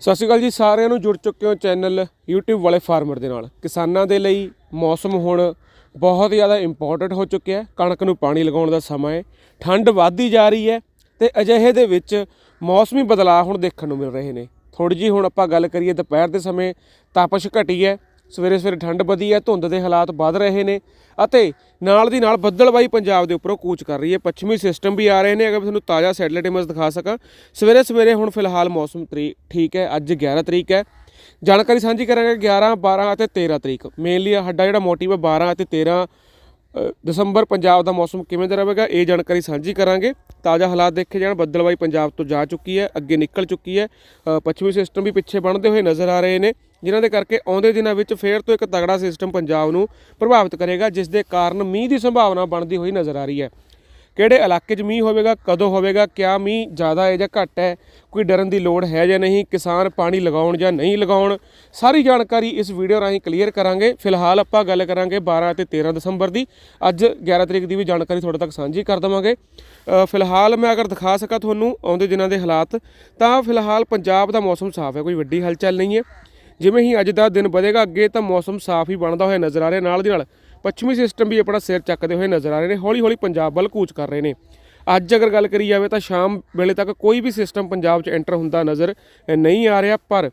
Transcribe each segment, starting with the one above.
ਸਤਿ ਸ਼੍ਰੀ ਅਕਾਲ ਜੀ, ਸਾਰਿਆਂ ਨੂੰ ਜੁੜ ਚੁੱਕੇ ਹੋ ਚੈਨਲ YouTube ਵਾਲੇ ਫਾਰਮਰ ਦੇ ਨਾਲ। ਕਿਸਾਨਾਂ ਦੇ ਲਈ ਮੌਸਮ ਹੁਣ ਬਹੁਤ ਜ਼ਿਆਦਾ ਇੰਪੋਰਟੈਂਟ ਹੋ ਚੁੱਕਿਆ ਹੈ। ਕਣਕ ਨੂੰ ਪਾਣੀ ਲਗਾਉਣ ਦਾ ਸਮਾਂ ਹੈ, ਠੰਡ ਵੱਧਦੀ ਜਾ ਰਹੀ ਹੈ ਤੇ ਅਜਿਹੇ ਦੇ ਵਿੱਚ ਮੌਸਮੀ ਬਦਲਾਅ ਹੁਣ ਦੇਖਣ ਨੂੰ ਮਿਲ ਰਹੇ ਨੇ। ਥੋੜੀ ਜੀ ਹੁਣ ਆਪਾਂ ਗੱਲ ਕਰੀਏ, ਦੁਪਹਿਰ ਦੇ ਸਮੇਂ ਤਾਪਸ਼ ਘਟੀ ਹੈ ਸਵੇਰੇ ਸਵੇਰੇ ਠੰਡ ਵਧੀ ਹੈ, ਧੁੰਦ ਦੇ ਹਾਲਾਤ ਵੱਧ ਰਹੇ ਨੇ ਅਤੇ ਨਾਲ ਦੀ ਨਾਲ ਬੱਦਲਬਾਈ ਪੰਜਾਬ ਦੇ ਉੱਪਰੋਂ ਕੂਚ ਕਰ ਰਹੀ ਹੈ। ਪੱਛਮੀ ਸਿਸਟਮ ਵੀ ਆ ਰਹੇ ਨੇ। ਅਗਰ ਮੈਂ ਤੁਹਾਨੂੰ ਤਾਜ਼ਾ ਸੈਟਲਾਈਟ ਇਮੇਜ ਦਿਖਾ ਸਕਾਂ, ਸਵੇਰੇ ਸਵੇਰੇ ਹੁਣ ਫਿਲਹਾਲ ਮੌਸਮ ਤਰੀ, ਠੀਕ ਹੈ, ਅੱਜ 11 ਤਰੀਕ ਹੈ। ਜਾਣਕਾਰੀ ਸਾਂਝੀ ਕਰਾਂਗੇ 11 12 ਅਤੇ 13 ਤਰੀਕ। ਮੇਨਲੀ ਸਾਡਾ ਜਿਹੜਾ ਮੋਟਿਵ ਹੈ 12 ਅਤੇ 13 ਦਸੰਬਰ ਪੰਜਾਬ ਦਾ ਮੌਸਮ ਕਿਵੇਂ ਦਾ ਰਹੇਗਾ, ਇਹ ਜਾਣਕਾਰੀ ਸਾਂਝੀ ਕਰਾਂਗੇ। ਤਾਜ਼ਾ ਹਾਲਾਤ ਦੇਖੇ ਜਾਣ ਬੱਦਲਬਾਈ ਪੰਜਾਬ ਤੋਂ ਜਾ ਚੁੱਕੀ ਹੈ, ਅੱਗੇ ਨਿਕਲ ਚੁੱਕੀ ਹੈ। ਪੱਛਮੀ ਸਿਸਟਮ ਵੀ ਪਿੱਛੇ ਬਣਦੇ ਹੋਏ ਨਜ਼ਰ ਆ ਰਹੇ ਨੇ। ਜਿਨ੍ਹਾਂ ਦੇ ਕਰਕੇ ਆਉਂਦੇ ਦਿਨਾਂ ਵਿੱਚ ਫੇਰ ਤੋਂ ਇੱਕ ਤਗੜਾ ਸਿਸਟਮ ਪੰਜਾਬ ਨੂੰ ਪ੍ਰਭਾਵਿਤ ਕਰੇਗਾ, ਜਿਸ ਦੇ ਕਾਰਨ ਮੀਂਹ ਦੀ ਸੰਭਾਵਨਾ ਬਣਦੀ ਹੋਈ ਨਜ਼ਰ ਆ ਰਹੀ ਹੈ। ਕਿਹੜੇ ਇਲਾਕੇ 'ਚ ਮੀਂਹ ਹੋਵੇਗਾ, ਕਦੋਂ ਹੋਵੇਗਾ, ਕਿਆ ਮੀਂਹ ਜ਼ਿਆਦਾ ਹੈ ਜਾਂ ਘੱਟ ਹੈ, ਕੋਈ ਡਰਨ ਦੀ ਲੋੜ ਹੈ ਜਾਂ ਨਹੀਂ, ਕਿਸਾਨ ਪਾਣੀ ਲਗਾਉਣ ਜਾਂ ਨਹੀਂ ਲਗਾਉਣ, ਸਾਰੀ ਜਾਣਕਾਰੀ ਇਸ ਵੀਡੀਓ ਰਾਹੀਂ ਕਲੀਅਰ ਕਰਾਂਗੇ। ਫਿਲਹਾਲ ਆਪਾਂ ਗੱਲ ਕਰਾਂਗੇ 12 ਅਤੇ 13 ਦਸੰਬਰ ਦੀ। ਅੱਜ 11 ਤਰੀਕ ਦੀ ਵੀ ਜਾਣਕਾਰੀ ਤੁਹਾਡੇ ਤੱਕ ਸਾਂਝੀ ਕਰ ਦਵਾਂਗੇ। ਫਿਲਹਾਲ ਮੈਂ ਅਗਰ ਦਿਖਾ ਸਕਾਂ ਤੁਹਾਨੂੰ ਆਉਂਦੇ ਦਿਨਾਂ ਦੇ ਹਾਲਾਤ, ਤਾਂ ਫਿਲਹਾਲ ਪੰਜਾਬ ਦਾ ਮੌਸਮ ਸਾਫ਼ ਹੈ, ਕੋਈ ਵੱਡੀ ਹਲਚਲ ਨਹੀਂ ਹੈ। ਜਿਵੇਂ ਹੀ ਅੱਜ ਦਾ ਦਿਨ ਵਧੇਗਾ ਅੱਗੇ ਤਾਂ ਮੌਸਮ ਸਾਫ਼ ਹੀ ਬਣਦਾ ਹੋਇਆ ਨਜ਼ਰ ਆ ਰਿਹਾ ਨਾਲ ਦੀ ਨਾਲ ਪੱਛਮੀ ਸਿਸਟਮ ਵੀ ਆਪਣਾ ਸਿਰ ਚੱਕਦੇ ਹੋਏ ਨਜ਼ਰ ਆ ਰਹੇ ਨੇ ਹੌਲੀ ਹੌਲੀ ਪੰਜਾਬ ਵੱਲ ਕੂਚ ਕਰ ਰਹੇ ਨੇ। ਅੱਜ ਅਗਰ ਗੱਲ ਕਰੀ ਜਾਵੇ ਤਾਂ ਸ਼ਾਮ ਵੇਲੇ ਤੱਕ ਕੋਈ ਵੀ ਸਿਸਟਮ ਪੰਜਾਬ 'ਚ ਐਂਟਰ ਹੁੰਦਾ ਨਜ਼ਰ ਨਹੀਂ ਆ ਰਿਹਾ, ਪਰ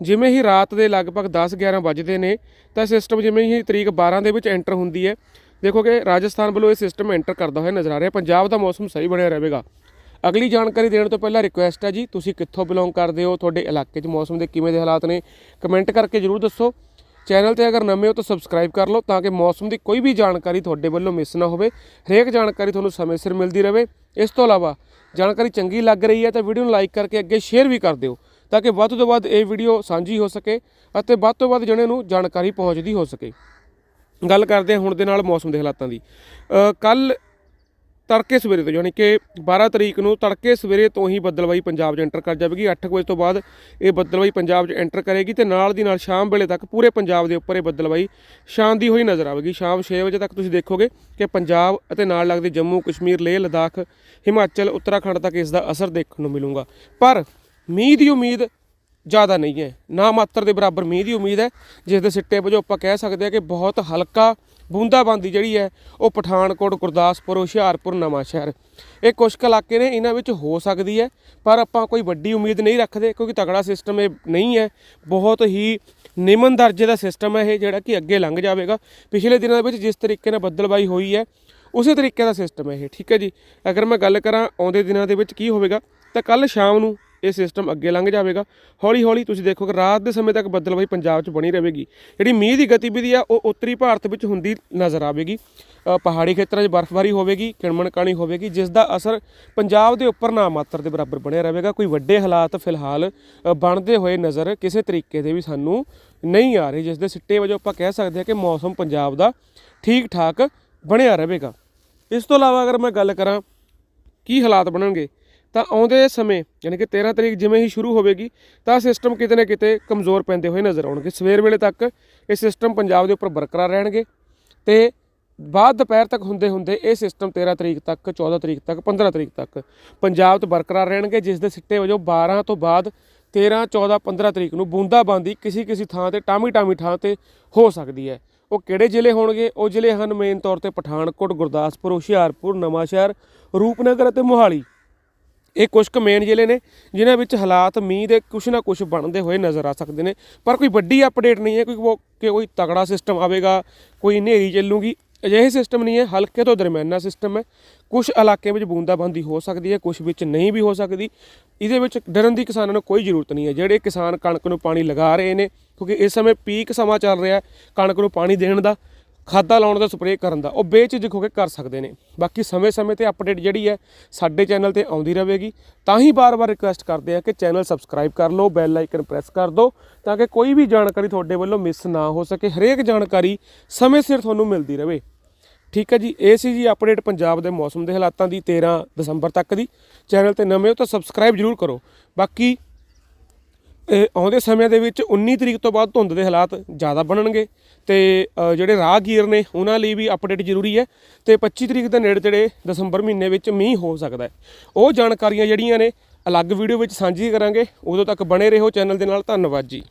ਜਿਵੇਂ ਹੀ ਰਾਤ ਦੇ ਲਗਭਗ 10-11 ਵੱਜਦੇ ਨੇ, ਤਾਂ ਸਿਸਟਮ ਜਿਵੇਂ ਹੀ ਤਰੀਕ 12 ਦੇ ਵਿੱਚ ਐਂਟਰ ਹੁੰਦੀ ਹੈ। ਦੇਖੋ ਕਿ ਰਾਜਸਥਾਨ ਵੱਲੋਂ ਇਹ ਸਿਸਟਮ ਐਂਟਰ ਕਰਦਾ ਹੋਇਆ ਨਜ਼ਰ ਆ ਰਿਹਾ, ਪੰਜਾਬ ਦਾ ਮੌਸਮ ਸਹੀ ਬਣਿਆ ਰਹੇਗਾ। ਅਗਲੀ ਜਾਣਕਾਰੀ ਦੇਣ ਤੋਂ ਪਹਿਲਾਂ ਰਿਕੁਐਸਟ ਹੈ ਜੀ, ਤੁਸੀਂ ਕਿੱਥੋਂ ਬਿਲੋਂਗ ਕਰਦੇ ਹੋ, ਤੁਹਾਡੇ ਇਲਾਕੇ 'ਚ ਮੌਸਮ ਦੇ ਕਿਵੇਂ ਦੇ ਹਾਲਾਤ ਨੇ ਕਮੈਂਟ ਕਰਕੇ ਜਰੂਰ ਦੱਸੋ। ਚੈਨਲ ਤੇ ਅਗਰ ਨਵੇਂ ਹੋ ਤਾਂ ਸਬਸਕ੍ਰਾਈਬ ਕਰ ਲਓ ਤਾਂ ਕਿ ਮੌਸਮ ਦੀ ਕੋਈ ਵੀ ਜਾਣਕਾਰੀ ਤੁਹਾਡੇ ਵੱਲੋਂ ਮਿਸ ਨਾ ਹੋਵੇ। ਹਰੇਕ ਜਾਣਕਾਰੀ ਤੁਹਾਨੂੰ ਸਮੇਂ ਸਿਰ ਮਿਲਦੀ ਰਹੇ ਇਸ ਤੋਂ ਇਲਾਵਾ ਜਾਣਕਾਰੀ ਚੰਗੀ ਲੱਗ ਰਹੀ ਹੈ ਤਾਂ ਵੀਡੀਓ ਨੂੰ ਲਾਈਕ ਕਰਕੇ ਅੱਗੇ ਸ਼ੇਅਰ ਵੀ ਕਰ ਦਿਓ ਤਾਂ ਕਿ ਵੱਧ ਤੋਂ ਵੱਧ ਇਹ ਵੀਡੀਓ ਸਾਂਝੀ ਹੋ ਸਕੇ ਅਤੇ ਵੱਧ ਤੋਂ ਵੱਧ ਜਣੇ ਨੂੰ ਜਾਣਕਾਰੀ ਪਹੁੰਚਦੀ ਹੋ ਸਕੇ। ਗੱਲ ਕਰਦੇ ਹਾਂ ਹੁਣ ਦੇ ਨਾਲ ਮੌਸਮ ਦੇ ਹਾਲਾਤਾਂ ਦੀ। ਕੱਲ ਤੜਕੇ ਸਵੇਰੇ ਤੋਂ, ਯਾਨੀ ਕਿ 12 ਤਰੀਕ ਨੂੰ ਤੜਕੇ ਸਵੇਰੇ ਤੋਂ ਹੀ ਬੱਦਲਬਾਈ ਪੰਜਾਬ 'ਚ ਐਂਟਰ ਕਰ ਜਾਵੇਗੀ। 8 ਵਜੇ ਤੋਂ ਬਾਅਦ ਇਹ ਬੱਦਲਬਾਈ ਪੰਜਾਬ 'ਚ ਐਂਟਰ ਕਰੇਗੀ ਤੇ ਨਾਲ ਦੀ ਨਾਲ ਸ਼ਾਮ ਵੇਲੇ ਤੱਕ ਪੂਰੇ ਪੰਜਾਬ ਦੇ ਉੱਪਰ ਇਹ ਬੱਦਲਬਾਈ ਛਾਂਦੀ ਹੋਈ ਨਜ਼ਰ ਆਵੇਗੀ। ਸ਼ਾਮ 6 ਵਜੇ ਤੱਕ ਤੁਸੀਂ ਦੇਖੋਗੇ ਕਿ ਪੰਜਾਬ ਅਤੇ ਨਾਲ ਲੱਗਦੇ ਜੰਮੂ, ਕਸ਼ਮੀਰ, ਲੇਹ, ਲਦਾਖ, ਹਿਮਾਚਲ, ਉੱਤਰਾਖੰਡ ਤੱਕ ਇਸ ਦਾ ਅਸਰ ਦੇਖਣ ਨੂੰ ਮਿਲੂਗਾ। ਪਰ ਮੀਂਹ ਦੀ ਉਮੀਦ ਜ਼ਿਆਦਾ ਨਹੀਂ ਹੈ। ਨਾ ਮਾਤਰ ਦੇ ਬਰਾਬਰ ਮੀਂਹ ਦੀ ਉਮੀਦ ਹੈ, ਜਿਸ ਦੇ ਸਿੱਟੇ ਵਜੋਂ ਆਪਾਂ ਕਹਿ ਸਕਦੇ ਹਾਂ ਕਿ ਬਹੁਤ ਹਲਕਾ ਬੂੰਦਾਬਾਂਦੀ ਜਿਹੜੀ ਹੈ, ਉਹ ਪਠਾਨਕੋਟ, ਗੁਰਦਾਸਪੁਰ, ਹੁਸ਼ਿਆਰਪੁਰ, ਨਵਾਂਸ਼ਹਿਰ। ਇਹ ਕੁਝ ਕੁ ਇਲਾਕੇ ਨੇ, ਇਹਨਾਂ ਵਿੱਚ ਹੋ ਸਕਦੀ ਹੈ, ਪਰ ਆਪਾਂ ਕੋਈ ਵੱਡੀ ਉਮੀਦ ਨਹੀਂ ਰੱਖਦੇ, ਕਿਉਂਕਿ ਤਗੜਾ ਸਿਸਟਮ ਇਹ ਨਹੀਂ ਹੈ। ਬਹੁਤ ਹੀ ਨਿਮਨ ਦਰਜੇ ਦਾ ਸਿਸਟਮ ਹੈ ਇਹ, ਜਿਹੜਾ ਕਿ ਅੱਗੇ ਲੰਘ ਜਾਵੇਗਾ। ਪਿਛਲੇ ਦਿਨਾਂ ਦੇ ਵਿੱਚ ਜਿਸ ਤਰੀਕੇ ਨਾਲ ਬੱਦਲਬਾਈ ਹੋਈ ਹੈ, ਉਸੇ ਤਰੀਕੇ ਦਾ ਸਿਸਟਮ ਹੈ ਇਹ, ਠੀਕ ਹੈ ਜੀ। ਅਗਰ ਮੈਂ ਗੱਲ ਕਰਾਂ ਆਉਂਦੇ ਦਿਨਾਂ ਦੇ ਵਿੱਚ ਕੀ ਹੋਵੇਗਾ, ਤਾਂ ਕੱਲ ਸ਼ਾਮ ਨੂੰ ਇਹ ਸਿਸਟਮ ਅੱਗੇ ਲੰਘ ਜਾਵੇਗਾ। ਹੌਲੀ ਹੌਲੀ ਤੁਸੀਂ ਦੇਖੋਗੇ ਰਾਤ ਦੇ ਸਮੇਂ ਤੱਕ ਬੱਦਲਬਾਈ ਪੰਜਾਬ 'ਚ ਬਣੀ ਰਹੇਗੀ। ਜਿਹੜੀ ਮੀਂਹ ਦੀ ਗਤੀਵਿਧੀ ਆ, ਉਹ ਉੱਤਰੀ ਭਾਰਤ ਵਿੱਚ ਹੁੰਦੀ ਨਜ਼ਰ ਆਵੇਗੀ। ਪਹਾੜੀ ਖੇਤਰਾਂ 'ਚ ਬਰਫ਼ਬਾਰੀ ਹੋਵੇਗੀ ਕਿਣਮਣ ਕਾਣੀ ਹੋਵੇਗੀ, ਜਿਸ ਦਾ ਅਸਰ ਪੰਜਾਬ ਦੇ ਉੱਪਰ ਨਾ ਮਾਤਰ ਦੇ ਬਰਾਬਰ ਬਣਿਆ ਰਹੇਗਾ। ਕੋਈ ਵੱਡੇ ਹਾਲਾਤ ਫਿਲਹਾਲ ਬਣਦੇ ਹੋਏ ਨਜ਼ਰ ਕਿਸੇ ਤਰੀਕੇ ਦੇ ਵੀ ਸਾਨੂੰ ਨਹੀਂ ਆ ਰਹੇ, ਜਿਸ ਦੇ ਸਿੱਟੇ ਵਜੋਂ ਆਪਾਂ ਕਹਿ ਸਕਦੇ ਹਾਂ ਕਿ ਮੌਸਮ ਪੰਜਾਬ ਦਾ ਠੀਕ ਠਾਕ ਬਣਿਆ ਰਹੇਗਾ। ਇਸ ਤੋਂ ਇਲਾਵਾ ਅਗਰ ਮੈਂ ਗੱਲ ਕਰਾਂ, ਕੀ ਹਾਲਾਤ ਬਣਨਗੇ? ਤਾਂ ਆਉਂਦੇ ਸਮੇਂ, ਯਾਨੀ ਕਿ 13 ਤਰੀਕ ਜਿਵੇਂ ਹੀ ਸ਼ੁਰੂ ਹੋਵੇਗੀ, ਤਾਂ ਸਿਸਟਮ ਕਿਤੇ ਨਾ ਕਿਤੇ ਕਮਜ਼ੋਰ ਪੈਂਦੇ ਹੋਏ ਨਜ਼ਰ ਆਉਣਗੇ। ਸਵੇਰ ਵੇਲੇ ਤੱਕ ਇਹ ਸਿਸਟਮ ਪੰਜਾਬ ਦੇ ਉੱਪਰ ਬਰਕਰਾਰ ਰਹਿਣਗੇ ਤੇ ਬਾਅਦ ਦੁਪਹਿਰ ਤੱਕ ਹੁੰਦੇ ਹੁੰਦੇ ਇਹ ਸਿਸਟਮ 13 ਤਰੀਕ ਤੱਕ 14 ਤਰੀਕ ਤੱਕ 15 ਤਰੀਕ ਤੱਕ ਪੰਜਾਬ ਤੋਂ ਬਰਕਰਾਰ ਰਹਿਣਗੇ, ਜਿਸ ਦੇ ਸਿੱਟੇ ਵਜੋਂ 12 ਤੋਂ ਬਾਅਦ 13 14 15 ਤਰੀਕ ਨੂੰ ਬੂੰਦਾਬਾਂਦੀ ਕਿਸੇ ਕਿਸੇ ਥਾਂ ਤੇ ਟਾਮੀ ਟਾਮੀ ਥਾਂ ਤੇ ਹੋ ਸਕਦੀ ਹੈ। ਉਹ ਕਿਹੜੇ ਜ਼ਿਲ੍ਹੇ ਹੋਣਗੇ? ਉਹ ਜ਼ਿਲ੍ਹੇ ਹਨ ਮੇਨ ਤੌਰ ਤੇ ਪਠਾਨਕੋਟ, ਗੁਰਦਾਸਪੁਰ, ਹੁਸ਼ਿਆਰਪੁਰ, ਨਵਾਂਸ਼ਹਿਰ, ਰੂਪਨਗਰ ਅਤੇ ਮੋਹਾਲੀ। ਇਹ ਕੁਝ ਕੁ ਮੇਨ ਜ਼ਿਲ੍ਹੇ ਨੇ, ਜਿਨ੍ਹਾਂ ਵਿੱਚ ਹਾਲਾਤ ਮੀਂਹ ਦੇ ਕੁਛ ਨਾ ਕੁਛ ਬਣਦੇ ਹੋਏ ਨਜ਼ਰ ਆ ਸਕਦੇ ਨੇ। ਪਰ ਕੋਈ ਵੱਡੀ ਅਪਡੇਟ ਨਹੀਂ ਹੈ, ਕੋਈ ਕਿ ਕੋਈ ਤਗੜਾ ਸਿਸਟਮ ਆਵੇਗਾ, ਕੋਈ ਹਨੇਰੀ ਚੱਲੂਗੀ, ਅਜਿਹੇ ਸਿਸਟਮ ਨਹੀਂ ਹੈ, ਹਲਕੇ ਤੋਂ ਦਰਮਿਆਨਾ ਸਿਸਟਮ ਹੈ। ਕੁਝ ਇਲਾਕੇ ਵਿੱਚ ਬੂੰਦਾਬਾਂਦੀ ਹੋ ਸਕਦੀ ਹੈ ਕੁਝ ਵਿੱਚ ਨਹੀਂ ਵੀ ਹੋ ਸਕਦੀ। ਇਹਦੇ ਵਿੱਚ ਡਰਨ ਦੀ ਕਿਸਾਨਾਂ ਨੂੰ ਕੋਈ ਜ਼ਰੂਰਤ ਨਹੀਂ ਹੈ। ਜਿਹੜੇ ਕਿਸਾਨ ਕਣਕ ਨੂੰ ਪਾਣੀ ਲਗਾ ਰਹੇ ਨੇ, ਕਿਉਂਕਿ ਇਸ ਸਮੇਂ ਪੀਕ ਸਮਾਂ ਚੱਲ ਰਿਹਾ ਹੈ ਕਣਕ ਨੂੰ ਪਾਣੀ ਦੇਣ ਦਾ ਖਾਦਾਂ ਲਾਉਣ ਦਾ ਸਪਰੇਅ ਕਰਨ ਦਾ, ਉਹ ਬੇਝਿਜਕ ਹੋ ਕੇ ਕਰ ਸਕਦੇ ਨੇ। ਬਾਕੀ ਸਮੇਂ-ਸਮੇਂ ਤੇ ਅਪਡੇਟ ਜਿਹੜੀ ਹੈ, ਸਾਡੇ ਚੈਨਲ ਤੇ ਆਉਂਦੀ ਰਹੇਗੀ। ਤਾਂ ਹੀ ਬਾਰ-ਬਾਰ ਰਿਕੁਐਸਟ ਕਰਦੇ ਆ ਕਿ ਚੈਨਲ ਸਬਸਕ੍ਰਾਈਬ ਕਰ ਲਓ ਬੈਲ ਆਈਕਨ ਪ੍ਰੈਸ ਕਰ ਦਿਓ ਤਾਂ ਕਿ ਕੋਈ ਵੀ ਜਾਣਕਾਰੀ ਤੁਹਾਡੇ ਵੱਲੋਂ ਮਿਸ ਨਾ ਹੋ ਸਕੇ। ਹਰੇਕ ਜਾਣਕਾਰੀ ਸਮੇਂ ਸਿਰ ਤੁਹਾਨੂੰ ਮਿਲਦੀ ਰਹੇ ਠੀਕ ਹੈ ਜੀ, ਇਹ ਸੀ ਜੀ ਅਪਡੇਟ ਪੰਜਾਬ ਦੇ ਮੌਸਮ ਦੇ ਹਾਲਾਤਾਂ ਦੀ 13 ਦਸੰਬਰ ਤੱਕ ਦੀ। ਚੈਨਲ ਤੇ ਨਵੇਂ ਹੋ ਤਾਂ ਸਬਸਕ੍ਰਾਈਬ ਜਰੂਰ ਕਰੋ। ਬਾਕੀ ਆਉਂਦੇ ਸਮੇਂ ਦੇ ਵਿੱਚ 19 ਤਰੀਕ ਤੋਂ ਬਾਅਦ ਧੁੰਦ ਦੇ ਹਾਲਾਤ ਜ਼ਿਆਦਾ ਬਣਨਗੇ। ਤੇ ਜਿਹੜੇ ਰਾਹਗੀਰ ਨੇ, ਉਹਨਾਂ ਲਈ ਵੀ ਅਪਡੇਟ ਜ਼ਰੂਰੀ ਹੈ ਤੇ 25 ਤਰੀਕ ਦੇ ਨੇੜੇ ਤੇੜੇ ਦਸੰਬਰ ਮਹੀਨੇ ਵਿੱਚ ਮੀਂਹ ਹੋ ਸਕਦਾ ਹੈ। ਉਹ ਜਾਣਕਾਰੀਆਂ ਜਿਹੜੀਆਂ ਨੇ, ਅਲੱਗ ਵੀਡੀਓ ਵਿੱਚ ਸਾਂਝੀ ਕਰਾਂਗੇ। ਉਦੋਂ ਤੱਕ ਬਣੇ ਰਹੋ ਚੈਨਲ ਦੇ ਨਾਲ। ਧੰਨਵਾਦ ਜੀ।